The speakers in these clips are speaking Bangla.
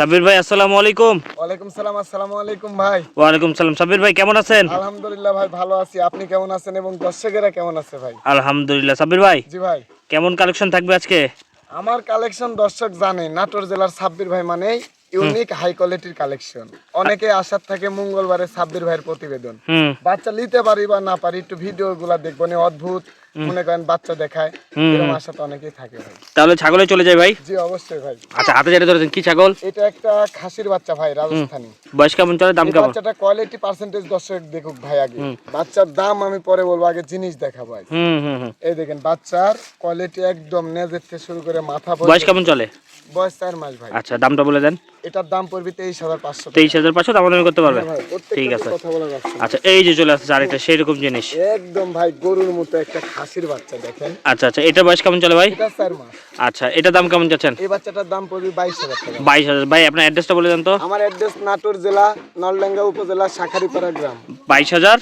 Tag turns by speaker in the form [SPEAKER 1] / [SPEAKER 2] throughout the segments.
[SPEAKER 1] সাব্বির ভাই আসসালামু আলাইকুম।
[SPEAKER 2] ওয়ালাইকুম সালাম আসসালামু আলাইকুম ভাই।
[SPEAKER 1] ওয়ালাইকুম সালাম। সাব্বির ভাই কেমন আছেন?
[SPEAKER 2] আলহামদুলিল্লাহ ভাই ভালো আছি। আপনি কেমন আছেন এবং দর্শকেরা কেমন আছে ভাই?
[SPEAKER 1] আলহামদুলিল্লাহ। সাব্বির ভাই
[SPEAKER 2] জি ভাই।
[SPEAKER 1] কেমন কালেকশন থাকবে আজকে?
[SPEAKER 2] আমার কালেকশন দর্শক জানে নাটোর জেলার সাব্বির ভাই মানে ইউনিক হাই কোয়ালিটির কালেকশন অনেকে আশার থাকে মঙ্গলবারে সাব্বির ভাইয়ের প্রতিবেদন। বাচ্চা নিতে পারি বা না পারি একটু ভিডিও গুলা দেখব অদ্ভুত। মনে করেন বাচ্চা দেখায় এরকম আশা তো অনেকেই থাকে ভাই।
[SPEAKER 1] তাহলে ছাগলে চলে যাই ভাই?
[SPEAKER 2] জি অবশ্যই ভাই।
[SPEAKER 1] আচ্ছা হাতে যেটা ধরেছেন কি ছাগল?
[SPEAKER 2] এটা একটা খাসির বাচ্চা ভাই রাজস্থানী।
[SPEAKER 1] বয়স কেমন চলে? দাম কেমন?
[SPEAKER 2] বাচ্চাটা কোয়ালিটি পার্সেন্টেজ দর্শক দেখুক ভাই আগে। বাচ্চার দাম আমি পরে বলব আগে জিনিস দেখা ভাই।
[SPEAKER 1] হুম হুম হুম।
[SPEAKER 2] এই দেখেন বাচ্চার কোয়ালিটি একদম নেজের থেকে শুরু করে মাথা
[SPEAKER 1] বয়স কেমন চলে?
[SPEAKER 2] বয়স চার মাস ভাই।
[SPEAKER 1] আচ্ছা দামটা বলে দেন।
[SPEAKER 2] এটার দাম পড়বে তেইশ হাজার পাঁচশো
[SPEAKER 1] তেইশ হাজার পাঁচশো দাম দামি করতে পারবে? ঠিক আছে। আচ্ছা এই যে চলে আসছে আরেকটা সেই রকম জিনিস।
[SPEAKER 2] একদম ভাই গরুর মতো একটা খাসির বাচ্চা দেখেন।
[SPEAKER 1] আচ্ছা আচ্ছা এটা বয়স কেমন চলে ভাই?
[SPEAKER 2] এটা চার মাস।
[SPEAKER 1] আচ্ছা এটা দাম কেমন যাচ্ছেন?
[SPEAKER 2] এই বাচ্চাটার দাম পড়বে বাইশ হাজার টাকা।
[SPEAKER 1] বাইশ হাজার। ভাই আপনার অ্যাড্রেসটা বলে দেন তো।
[SPEAKER 2] আমার অ্যাড্রেস নাটোর জেলা নলডাঙ্গা উপজেলা শাখারিপাড়া গ্রাম।
[SPEAKER 1] বাইশ হাজার?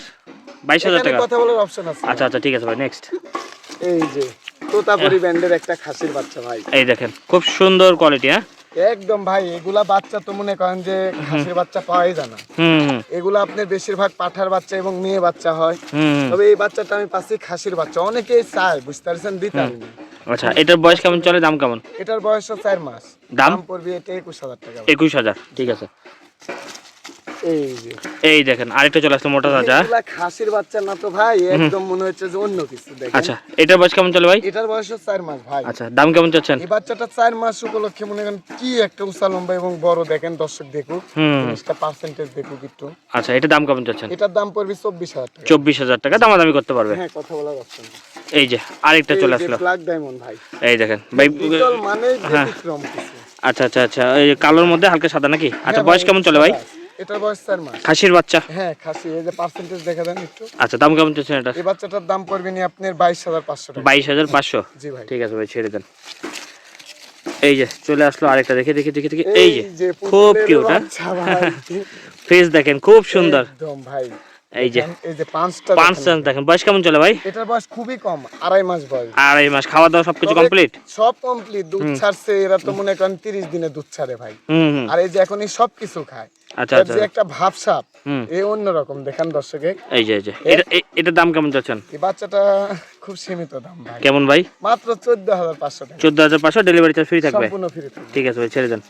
[SPEAKER 1] বাইশ হাজার টাকা?
[SPEAKER 2] কথা বলার অপশন আছে।
[SPEAKER 1] আচ্ছা আচ্ছা ঠিক আছে ভাই নেক্সট
[SPEAKER 2] এই যে তোতাপুরি ব্যান্ডের একটা খাসির বাচ্চা ভাই।
[SPEAKER 1] এই দেখেন খুব সুন্দর কোয়ালিটি হ্যাঁ?
[SPEAKER 2] একদম ভাই এগুলা বাচ্চা তো মনে করেন যে ঘাসের বাচ্চা পাওয়াই যায় না। এগুলা আপনি আপনার বেশিরভাগ পাঠার বাচ্চা এবং মেয়ে বাচ্চা হয়। তবে এই বাচ্চাটা আমি পাচ্ছি খাসির বাচ্চা। অনেকেই চায় বুঝতে পারছেন দিতে
[SPEAKER 1] আচ্ছা এটার বয়স কেমন চলে? দাম কেমন?
[SPEAKER 2] এটার বয়স চার মাস।
[SPEAKER 1] দাম?
[SPEAKER 2] পড়বে এটা একুশ হাজার টাকা।
[SPEAKER 1] একুশ হাজার ঠিক আছে।
[SPEAKER 2] এই যে।
[SPEAKER 1] এই দেখেন আরেকটা চলে আসছে মোটা তাজা।
[SPEAKER 2] খাসির বাচ্চা না তো ভাই একদম মনে হচ্ছে যে অন্য কিছু দেখেন।
[SPEAKER 1] আচ্ছা এটার বয়স কেমন চলে ভাই?
[SPEAKER 2] এটার বয়স হচ্ছে চার মাস ভাই।
[SPEAKER 1] আচ্ছা দাম কেমন চাচ্ছেন?
[SPEAKER 2] এই বাচ্চাটা চার মাস উপলক্ষে মনে করেন কি একটা উষা লম্বা এবং বড় দেখেন দর্শক দেখুক।
[SPEAKER 1] হুম।
[SPEAKER 2] জিনিসটা পার্সেন্টেজ দেখুক একটু।
[SPEAKER 1] আচ্ছা এটা দাম কেমন চাচ্ছেন?
[SPEAKER 2] এটার দাম পড়বে চব্বিশ হাজার টাকা।
[SPEAKER 1] চব্বিশ হাজার টাকা দামাদামি করতে পারবে।
[SPEAKER 2] হ্যাঁ কথা বলা যাচ্ছে
[SPEAKER 1] এই যে আরেকটা চলে আসলো।
[SPEAKER 2] ব্ল্যাক ডায়মন্ড ভাই।
[SPEAKER 1] এই দেখেন ভাই
[SPEAKER 2] মানে
[SPEAKER 1] হ্যাঁ।
[SPEAKER 2] ব্যতিক্রম কিছু।
[SPEAKER 1] আচ্ছা আচ্ছা আচ্ছা এই কালোর মধ্যে হালকা সাদা নাকি? আচ্ছা
[SPEAKER 2] হ্যাঁ
[SPEAKER 1] বয়স কেমন চলে ভাই?
[SPEAKER 2] এটার বয়স চার মাস।
[SPEAKER 1] খাসির বাচ্চা?
[SPEAKER 2] হ্যাঁ খাসি। এই যে পার্সেন্টেজ দেখা দেন একটু।
[SPEAKER 1] আচ্ছা দাম কেমন চাচ্ছেন এটা?
[SPEAKER 2] এই বাচ্চাটার দাম পড়বে নি আপনার বাইশ হাজার পাঁচশো টাকা।
[SPEAKER 1] বাইশ হাজার পাঁচশো?
[SPEAKER 2] জি ভাই।
[SPEAKER 1] ঠিক আছে ভাই ছেড়ে দেন। এই যে চলে আসলো আরেকটা। দেখে দেখে দেখে দেখে। এই যে খুব কিউট হ্যাঁ? ফেস দেখেন খুব সুন্দর।
[SPEAKER 2] একদম ভাই।
[SPEAKER 1] এই যে
[SPEAKER 2] এই যে পাঁচটা
[SPEAKER 1] পাঁচ
[SPEAKER 2] দেখেন।
[SPEAKER 1] চান্স দেখেন। বয়স কেমন চলে ভাই?
[SPEAKER 2] এটার বয়স খুবই কম আড়াই মাস বয়স।
[SPEAKER 1] আর এই মাস খাওয়া দাওয়া সবকিছু কমপ্লিট
[SPEAKER 2] সব কমপ্লিট দুধ ছাড়ছে এরা তো মনে করেন তিরিশ দিনে দুধ ছাড়ে ভাই। আর এই যে এখন এই সব কিছু খায়। যে একটা ভাবসাপ
[SPEAKER 1] হুম।
[SPEAKER 2] এই অন্যরকম দেখেন দর্শকে।
[SPEAKER 1] এই যে এই যে এটা এটার দাম কেমন চাচ্ছেন?
[SPEAKER 2] এই বাচ্চাটা খুব সীমিত দাম ভাই।
[SPEAKER 1] কেমন ভাই?
[SPEAKER 2] মাত্র চোদ্দ হাজার পাঁচশো টাকা।
[SPEAKER 1] চোদ্দ হাজার পাঁচশো ডেলিভারি চার্জ ফ্রি থাকবে?
[SPEAKER 2] সম্পূর্ণ ফ্রি
[SPEAKER 1] ঠিক আছে ভাই ছেড়ে দেন।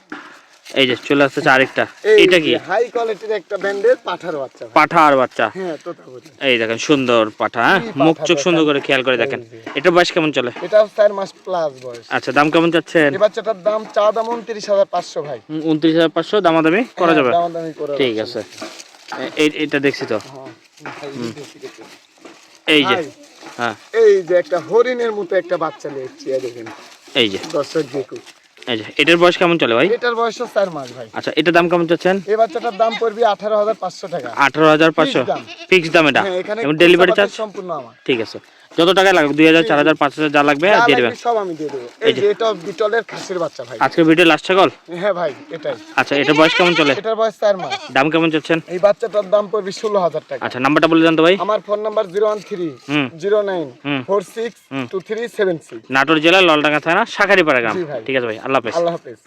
[SPEAKER 1] এই যে চলে আসতেছে আরেকটা। এটা কি?
[SPEAKER 2] হাই কোয়ালিটির একটা ব্যান্ডের পাঠার বাচ্চা
[SPEAKER 1] পাঠা আর বাচ্চা।
[SPEAKER 2] হ্যাঁ তোতাপুরি
[SPEAKER 1] এই দেখেন সুন্দর পাঠা হ্যাঁ? মুখ চোখ সুন্দর করে খেয়াল করে দেখেন। এটা বয়স কেমন চলে?
[SPEAKER 2] এটাও চার মাস প্লাস বয়স।
[SPEAKER 1] আচ্ছা দাম কেমন চাচ্ছেন?
[SPEAKER 2] এই বাচ্চাটার দাম চা দাম উনত্রিশ হাজার পাঁচশো ভাই।
[SPEAKER 1] উনত্রিশ হাজার পাঁচশো দামাদামি করা যাবে?
[SPEAKER 2] হ্যাঁ, দামাদামি করে
[SPEAKER 1] ঠিক আছে। এই এটা দেখছি তো।
[SPEAKER 2] হ্যাঁ।
[SPEAKER 1] এই যে হ্যাঁ।
[SPEAKER 2] এই যে একটা হরিণের মতো একটা বাচ্চা নিয়েছি এই দেখেন।
[SPEAKER 1] এই যে।
[SPEAKER 2] দর্শক দেখুক।
[SPEAKER 1] এটার বয়স কেমন চলে ভাই?
[SPEAKER 2] এটার বয়স চার মাস ভাই।
[SPEAKER 1] আচ্ছা এটার দাম কেমন চাচ্ছেন?
[SPEAKER 2] এই বাচ্চাটার দাম পড়বে আঠারো হাজার পাঁচশো টাকা।
[SPEAKER 1] আঠারো হাজার পাঁচশো। ফিক্স দাম। এটা?
[SPEAKER 2] হ্যাঁ
[SPEAKER 1] ডেলিভারি চার্জ
[SPEAKER 2] সম্পূর্ণ আমার।
[SPEAKER 1] ঠিক আছে। যত টাকা লাগবে দুই হাজার চার হাজার পাঁচ হাজার যা লাগবে দিয়ে দেবেন।
[SPEAKER 2] সব আমি দিয়ে দেবো।
[SPEAKER 1] এই যে।
[SPEAKER 2] এটা বিটলের খাসির বাচ্চা ভাই।
[SPEAKER 1] আজকে ভিডিও লাস্ট ছাগল
[SPEAKER 2] হ্যাঁ ভাই এটাই।
[SPEAKER 1] আচ্ছা এটার বয়স কেমন চলে?
[SPEAKER 2] এটার বয়স চার মাস।
[SPEAKER 1] দাম কেমন চাচ্ছেন?
[SPEAKER 2] এই বাচ্চাটার দাম পড়বে ষোলো হাজার টাকা।
[SPEAKER 1] আচ্ছা নাম্বারটা বলে দেন তো ভাই।
[SPEAKER 2] আমার phone number zero one three zero nine. Four six two three seven six.
[SPEAKER 1] Natore জেলা ললডাঙ্গা থানা শাখারিপাড়া গ্রাম। ঠিক আছে ভাই আল্লাহ হাফেজ।
[SPEAKER 2] আল্লাহ হাফেজ।